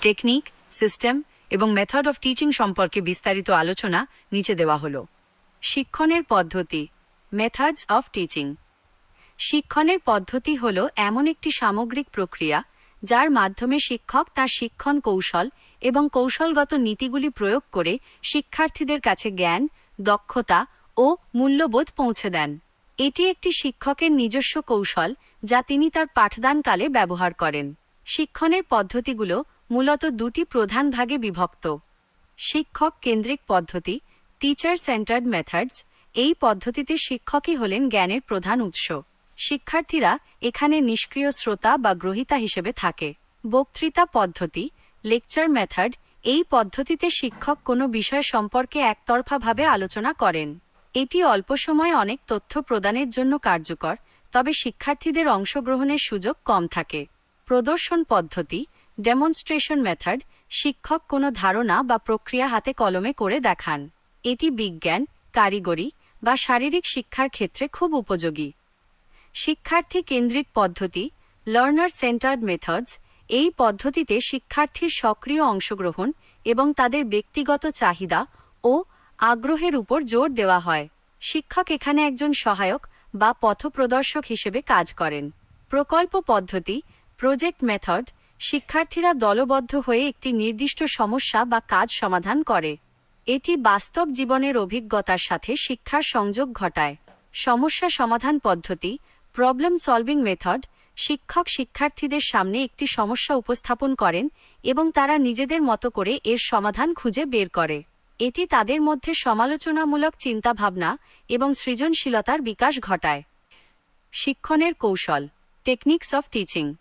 Technique system এবং method of teaching সম্পর্কে বিস্তারিত আলোচনা নিচে দেওয়া হলো। শিক্ষণের পদ্ধতি মেথডস অফ টিচিং শিক্ষণের পদ্ধতি হল এমন একটি সামগ্রিক প্রক্রিয়া যার মাধ্যমে শিক্ষক তার শিক্ষণ কৌশল এবং কৌশলগত নীতিগুলি প্রয়োগ করে শিক্ষার্থীদের কাছে জ্ঞান, দক্ষতা ও মূল্যবোধ পৌঁছে দেন। এটি একটি শিক্ষকের নিজস্ব কৌশল যা তিনি তার পাঠদানকালে ব্যবহার করেন। শিক্ষণের পদ্ধতিগুলো মূলত দুটি প্রধান ভাগে বিভক্ত। শিক্ষক কেন্দ্রিক পদ্ধতি টিচার সেন্টার্ড মেথডস এই পদ্ধতিতে শিক্ষকই হলেন জ্ঞানের প্রধান উৎস। শিক্ষার্থীরা এখানে নিষ্ক্রিয় শ্রোতা বা গ্রহিতা হিসেবে থাকে। বক্তৃতা পদ্ধতি লেকচার মেথড এই পদ্ধতিতে শিক্ষক কোনো বিষয় সম্পর্কে একতরফাভাবে আলোচনা করেন। এটি অল্প সময়ে অনেক তথ্য প্রদানের জন্য কার্যকর, তবে শিক্ষার্থীদের অংশগ্রহণের সুযোগ কম থাকে। প্রদর্শন পদ্ধতি ডেমনস্ট্রেশন মেথড শিক্ষক কোনো ধারণা বা প্রক্রিয়া হাতে কলমে করে দেখান। এটি বিজ্ঞান, কারিগরি বা শারীরিক শিক্ষার ক্ষেত্রে খুব উপযোগী। শিক্ষার্থী কেন্দ্রিক পদ্ধতি লার্নার সেন্টার্ড মেথডস এই পদ্ধতিতে শিক্ষার্থীর সক্রিয় অংশগ্রহণ এবং তাদের ব্যক্তিগত চাহিদা ও আগ্রহের উপর জোর দেওয়া হয়। শিক্ষক এখানে একজন সহায়ক বা পথপ্রদর্শক হিসেবে কাজ করেন। প্রকল্প পদ্ধতি প্রজেক্ট মেথড শিক্ষার্থীরা দলবদ্ধ হয়ে একটি নির্দিষ্ট সমস্যা বা কাজ সমাধান করে। এটি বাস্তব জীবনের অভিজ্ঞতার সাথে শিক্ষার সংযোগ ঘটায়। সমস্যা সমাধান পদ্ধতি প্রবলেম সলভিং মেথড শিক্ষক শিক্ষার্থীদের সামনে একটি সমস্যা উপস্থাপন করেন এবং তারা নিজেদের মতো করে এর সমাধান খুঁজে বের করে। এটি তাদের মধ্যে সমালোচনামূলক চিন্তাভাবনা এবং সৃজনশীলতার বিকাশ ঘটায়। শিক্ষণের কৌশল টেকনিক্স অফ টিচিং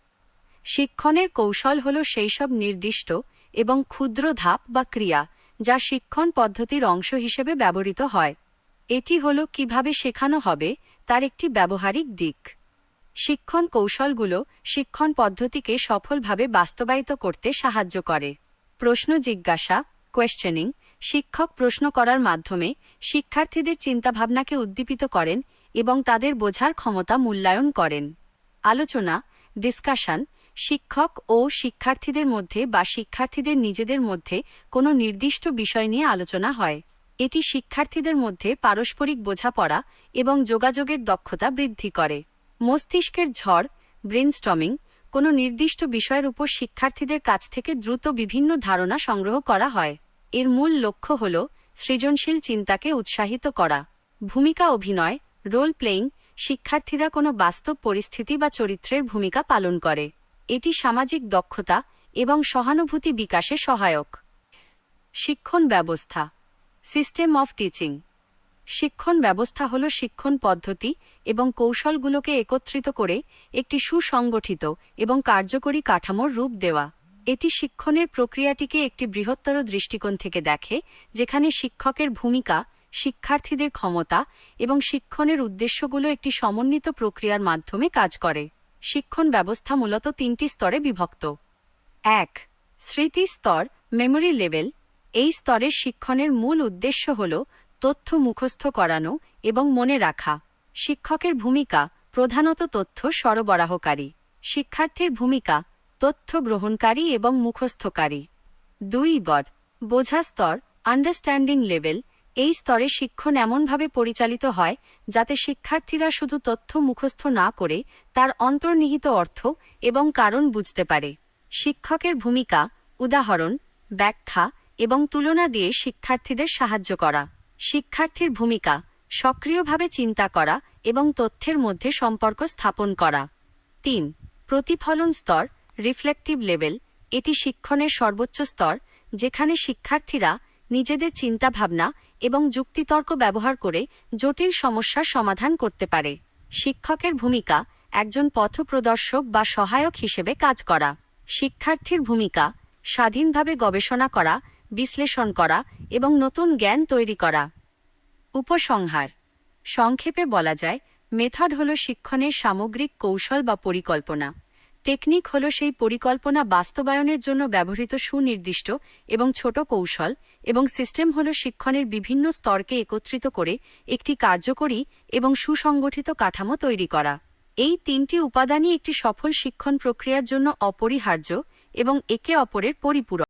শিক্ষণের কৌশল হল সেই সব নির্দিষ্ট এবং ক্ষুদ্র ধাপ বা ক্রিয়া, যা শিক্ষণ পদ্ধতির অংশ হিসেবে ব্যবহৃত হয়। এটি হল কীভাবে শেখানো হবে, তার একটি ব্যবহারিক দিক। শিক্ষণ কৌশলগুলো শিক্ষণ পদ্ধতিকে সফলভাবে বাস্তবায়িত করতে সাহায্য করে। প্রশ্ন জিজ্ঞাসা কোয়েশ্চেনিং শিক্ষক প্রশ্ন করার মাধ্যমে শিক্ষার্থীদের চিন্তাভাবনাকে উদ্দীপিত করেন এবং তাদের বোঝার ক্ষমতা মূল্যায়ন করেন। আলোচনা ডিসকাশন শিক্ষক ও শিক্ষার্থীদের মধ্যে বা শিক্ষার্থীদের নিজেদের মধ্যে কোনো নির্দিষ্ট বিষয় নিয়ে আলোচনা হয়। এটি শিক্ষার্থীদের মধ্যে পারস্পরিক বোঝাপড়া এবং যোগাযোগের দক্ষতা বৃদ্ধি করে। মস্তিষ্কের ঝড় ব্রেনস্টমিং কোনো নির্দিষ্ট বিষয়ের উপর শিক্ষার্থীদের কাছ থেকে দ্রুত বিভিন্ন ধারণা সংগ্রহ করা হয়। এর মূল লক্ষ্য হল সৃজনশীল চিন্তাকে উৎসাহিত করা। ভূমিকা অভিনয়, রোল প্লেয়িং শিক্ষার্থীরা কোনো বাস্তব পরিস্থিতি বা চরিত্রের ভূমিকা পালন করে। এটি সামাজিক দক্ষতা এবং সহানুভূতি বিকাশে সহায়ক। শিক্ষণ ব্যবস্থা সিস্টেম অফ টিচিং শিক্ষণ ব্যবস্থা হল শিক্ষণ পদ্ধতি এবং কৌশলগুলোকে একত্রিত করে একটি সুসংগঠিত এবং কার্যকরী কাঠামোর রূপ দেওয়া। এটি শিক্ষণের প্রক্রিয়াটিকে একটি বৃহত্তর দৃষ্টিকোণ থেকে দেখে, যেখানে শিক্ষকের ভূমিকা, শিক্ষার্থীদের ক্ষমতা এবং শিক্ষণের উদ্দেশ্যগুলো একটি সমন্বিত প্রক্রিয়ার মাধ্যমে কাজ করে। শিক্ষণ ব্যবস্থা মূলত তিনটি স্তরে বিভক্ত। এক, স্মৃতি স্তর মেমোরি লেভেল এই স্তরের শিক্ষণের মূল উদ্দেশ্য হল তথ্য মুখস্থ করানো এবং মনে রাখা। শিক্ষকের ভূমিকা, প্রধানত তথ্য সরবরাহকারী। শিক্ষার্থীর ভূমিকা, তথ্য গ্রহণকারী এবং মুখস্থকারী। দুই বড বোঝা স্তর আন্ডারস্ট্যান্ডিং লেভেল এই স্তরে শিক্ষণ এমনভাবে পরিচালিত হয়, যাতে শিক্ষার্থীরা শুধু তথ্য মুখস্থ না করে তার অন্তর্নিহিত অর্থ এবং কারণ বুঝতে পারে। শিক্ষকের ভূমিকা, উদাহরণ, ব্যাখ্যা এবং তুলনা দিয়ে শিক্ষার্থীদের সাহায্য করা। শিক্ষার্থীর ভূমিকা, সক্রিয়ভাবে চিন্তা করা এবং তথ্যের মধ্যে সম্পর্ক স্থাপন করা। তিন, প্রতিফলন স্তর, রিফ্লেকটিভ লেভেল, এটি শিক্ষণের সর্বোচ্চ স্তর, যেখানে শিক্ষার্থীরা নিজেদের চিন্তাভাবনা এবং যুক্তিতর্ক ব্যবহার করে জটিল সমস্যার সমাধান করতে পারে। শিক্ষকের ভূমিকা, একজন পথপ্রদর্শক বা সহায়ক হিসেবে কাজ করা। শিক্ষার্থীর ভূমিকা, স্বাধীনভাবে গবেষণা করা, বিশ্লেষণ করা এবং নতুন জ্ঞান তৈরি করা। উপসংহার, সংক্ষেপে বলা যায়, মেথড হল শিক্ষণের সামগ্রিক কৌশল বা পরিকল্পনা। টেকনিক হল সেই পরিকল্পনা বাস্তবায়নের জন্য ব্যবহৃত সুনির্দিষ্ট এবং ছোট কৌশল এবং সিস্টেম হল শিক্ষণের বিভিন্ন স্তরকে একত্রিত করে একটি কার্যকরী এবং সুসংগঠিত কাঠামো তৈরি করা। এই তিনটি উপাদানই একটি সফল শিক্ষণ প্রক্রিয়ার জন্য অপরিহার্য এবং একে অপরের পরিপূরক।